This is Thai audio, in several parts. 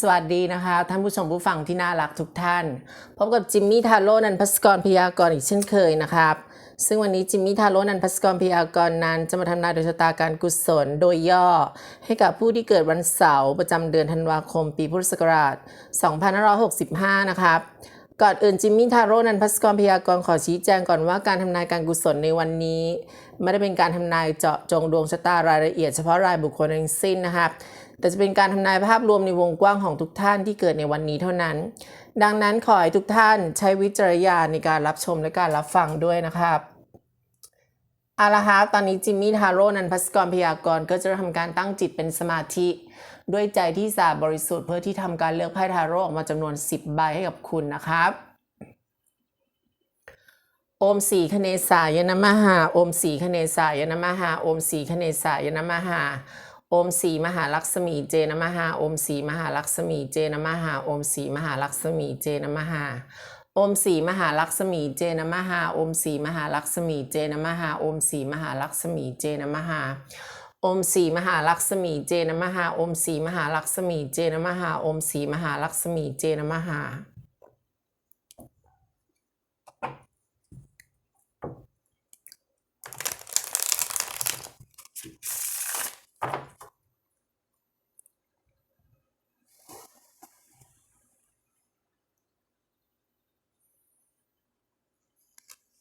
สวัสดีนะคะ ท่านผู้ชมผู้ฟังที่น่ารักทุกท่าน พบกับจิมมี่ทาโร่นันพัสกรพยากรอีกเช่นเคยนะครับ ซึ่งวันนี้จิมมี่ทาโร่นันพัสกรพยากรนั้น จะมาทำนายดวงชะตาการกุศลโดยย่อ ให้กับผู้ที่เกิดวันเสาร์ประจำเดือนธันวาคมปีพุทธศักราช 2565 นะครับก่อนอื่นจิมมี่ทาโร่นันพัสกรพยากรขอชี้แจงก่อนว่าการทำนายการกุศลในวันนี้ ไม่ได้เป็นการทำนายเจาะจงดวงชะตารายละเอียดเฉพาะรายบุคคลทั้งสิ้นนะครับ แต่จะเป็นการทำนายภาพรวมในวงกว้างของทุกท่านที่เกิดในวันนี้เท่านั้น ดังนั้นขอให้ทุกท่านใช้วิจารณญาณในการรับชมและการรับฟังด้วยนะครับเอาละครับตอนนี้จิมมี่ทาโร่นันพัสกรพยากรก็จะทำการตั้งจิตเป็นสมาธิ ด้วยใจที่สะอาดบริสุทธิ์เพื่อที่ทำการเลือกไพ่ทาโร่ออกมาจำนวน 10 ใบให้กับคุณนะครับโอมสีคเนสายนมหาโอมสีคเนสายนมหาโอมสีคเนสายนมหา โอมสีมหาลักษมีเจนมหาโอมสีมหาลักษมีเจนมหาโอมสีมหาลักษมีเจนมหาโอมสีมหาลักษมีเจนมหาโอมสีมหาลักษมีเจนมหาโอมสีมหาลักษมีเจนมหาอมสีมหาลักษมีเจนมหาอมสีมหาลักษมีเจนมหาอมสีมหาลักษมีเจนมหา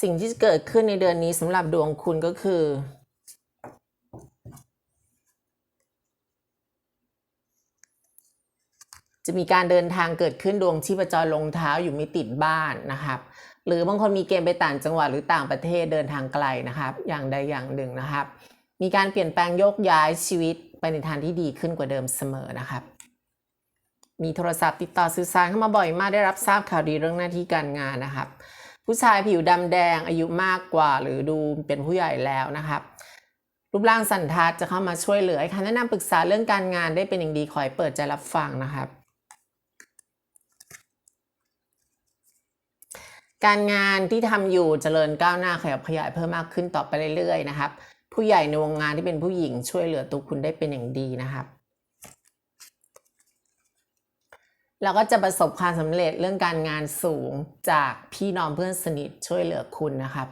สิ่งที่จะเกิดขึ้นในเดือนนี้สำหรับดวงคุณก็คือ จะมีการเดินทางเกิดขึ้นดวงชีพจรลงเท้าอยู่ไม่ติดบ้านนะครับ หรือบางคนมีเกณฑ์ไปต่างจังหวัดหรือต่างประเทศเดินทางไกลนะครับ อย่างใดอย่างหนึ่งนะครับ มีการเปลี่ยนแปลงโยกย้ายชีวิตไปในทางที่ดีขึ้นกว่าเดิมเสมอนะครับมีโทรศัพท์ติดต่อสื่อสารเข้ามาบ่อยมากได้รับทราบข่าวดีเรื่องหน้าที่การงานนะครับ ผู้ชายผิวดำแดงอายุมากกว่า หรือดูเป็นผู้ใหญ่แล้วนะครับรูปร่างสันทัดจะเข้ามาช่วยเหลือคำแนะนำปรึกษาเรื่องการงานได้เป็นอย่างดีขอให้เปิดใจรับฟังนะครับ การงานที่ทำอยู่เจริญก้าวหน้าขยับขยายเพิ่มมากขึ้นต่อไปเรื่อยๆนะครับ ผู้ใหญ่ในวงงานที่เป็นผู้หญิงช่วยเหลือตัวคุณได้เป็นอย่างดีนะครับ แล้วก็จะประสบความสำเร็จเรื่องการงานสูงจากพี่น้องเพื่อนสนิทช่วยเหลือคุณนะครับ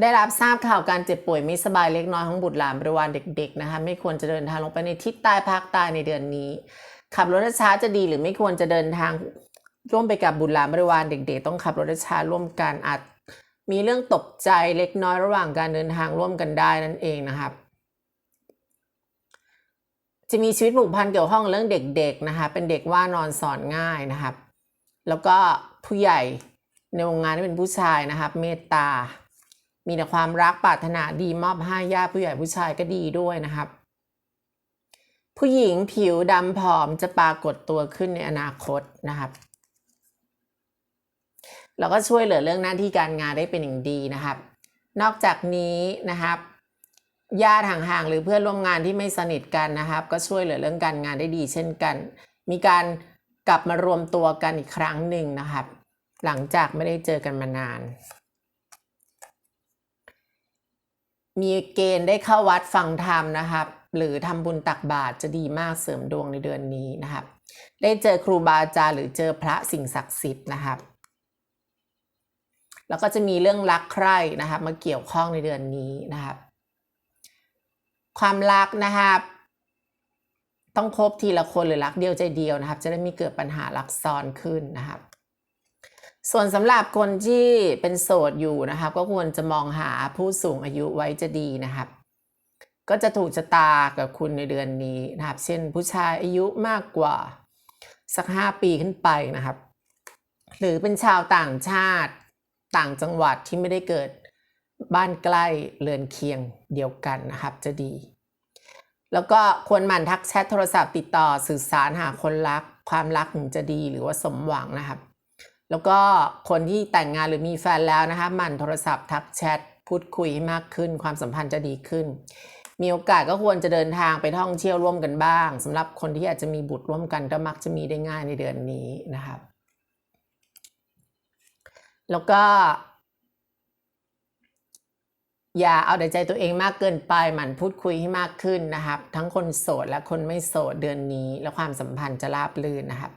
ได้รับทราบข่าวการเจ็บป่วยไม่สบายเล็กน้อยของบุตรหลานบริวารเด็ก ๆ นะคะ ไม่ควรจะเดินทางลงไปในทิศใต้ภาคใต้ในเดือนนี้ ขับรถช้าจะดีหรือไม่ควรจะเดินทางร่วมไปกับบุตรหลานบริวารเด็ก ๆ ต้องขับรถช้าร่วมกันอาจมีเรื่องตกใจเล็กน้อยระหว่างการเดินทางร่วมกันได้นั่นเองนะครับ จะมีชีวิตผูกพันเกี่ยวข้องเรื่องเด็กๆนะคะเป็นเด็กว่านอนสอนง่ายนะครับแล้วก็ผู้ใหญ่ในวงงานที่เป็นผู้ชายนะครับ เมตตา มีแต่ความรักปรารถนาดีมอบให้ญาติผู้ใหญ่ผู้ชายก็ดีด้วยนะครับ ผู้หญิงผิวดำผอมจะปรากฏตัวขึ้นในอนาคตนะครับแล้วก็ช่วยเหลือเรื่องหน้าที่การงานได้เป็นอย่างดีนะครับ นอกจากนี้นะครับ ญาติห่างๆหรือเพื่อนร่วมงานที่ไม่สนิทกันนะครับ ก็ช่วยเหลือเรื่องการงานได้ดีเช่นกัน มีการกลับมารวมตัวกันอีกครั้งหนึ่งนะครับ หลังจากไม่ได้เจอกันมานาน มีเกณฑ์ได้เข้าวัดฟังธรรมนะครับ หรือทำบุญตักบาตรจะดีมากเสริมดวงในเดือนนี้นะครับ ได้เจอครูบาอาจารย์หรือเจอพระสิ่งศักดิ์สิทธิ์นะครับ แล้วก็จะมีเรื่องรักใคร่นะครับ มาเกี่ยวข้องในเดือนนี้นะครับ ความรักนะครับต้องคบทีละคนหรือรักเดียวใจเดียวนะครับ จะได้ไม่เกิดปัญหารักซ้อนขึ้นนะครับ ส่วนสำหรับคนที่เป็นโสดอยู่นะครับ ก็ควรจะมองหาผู้สูงอายุไว้จะดีนะครับ ก็จะถูกชะตากับคุณในเดือนนี้นะครับ เช่นผู้ชายอายุมากกว่า สักห้าปีขึ้นไปนะครับ หรือเป็นชาวต่างชาติต่างจังหวัดที่ไม่ได้เกิด บ้านใกล้เรือนเคียงเดียวกันนะครับจะดี แล้วก็ควรหมั่นทักแชทโทรศัพท์ติดต่อสื่อสารหาคนรัก ความรักถึงจะดีหรือว่าสมหวังนะครับ แล้วก็คนที่แต่งงานหรือมีแฟนแล้วนะคะหมั่นโทรศัพท์ทักแชทพูดคุยให้มากขึ้น ความสัมพันธ์จะดีขึ้น มีโอกาสก็ควรจะเดินทางไปท่องเที่ยวร่วมกันบ้างสำหรับคนที่อาจจะมีบุตรร่วมกันก็มักจะมีได้ง่ายในเดือนนี้นะครับ แล้วก็ อย่าเอาแต่ใจตัวเองมากเกินไปหมั่นพูดคุยให้มากขึ้นนะครับ ทั้งคนโสดและคนไม่โสดเดือนนี้ และความสัมพันธ์จะราบรื่นนะครับ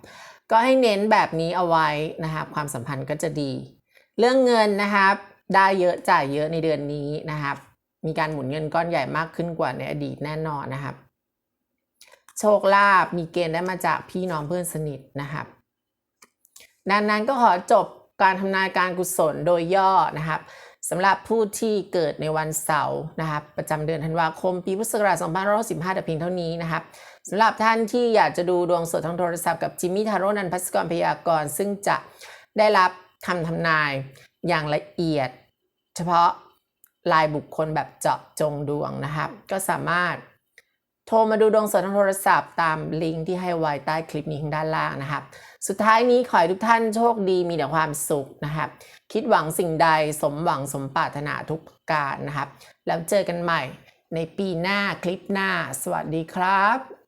ก็ให้เน้นแบบนี้เอาไว้นะครับ ความสัมพันธ์ก็จะดี เรื่องเงินนะครับ ได้เยอะจ่ายเยอะในเดือนนี้นะครับ มีการหมุนเงินก้อนใหญ่มากขึ้นกว่าในอดีตแน่นอนนะครับ โชคลาภมีเกณฑ์ได้มาจากพี่น้องเพื่อนสนิทนะครับดังนั้นก็ขอจบการทำนายการกุศลโดยย่อนะครับ สำหรับผู้ที่เกิดในวันเสาร์นะครับประจำเดือนธันวาคม ปีพุทธศักราช2515แต่เพียงเท่านี้นะครับสำหรับท่านที่อยากจะดูดวงสดทางโทรศัพท์กับจิมมี่ทาโร่นันพัสกรพยากรซึ่งจะได้รับคำทำนายอย่างละเอียด เฉพาะรายบุคคลแบบเจาะจงดวงนะครับ ก็สามารถ โทรมาดูดวงสดทางโทรศัพท์ตามลิงก์ที่ให้ไว้ใต้คลิปนี้ข้างด้านล่างนะครับ สุดท้ายนี้ขอให้ทุกท่านโชคดีมีแต่ความสุขนะครับ คิดหวังสิ่งใดสมหวังสมปรารถนาทุกประการนะครับ แล้วเจอกันใหม่ในปีหน้าคลิปหน้า สวัสดีครับ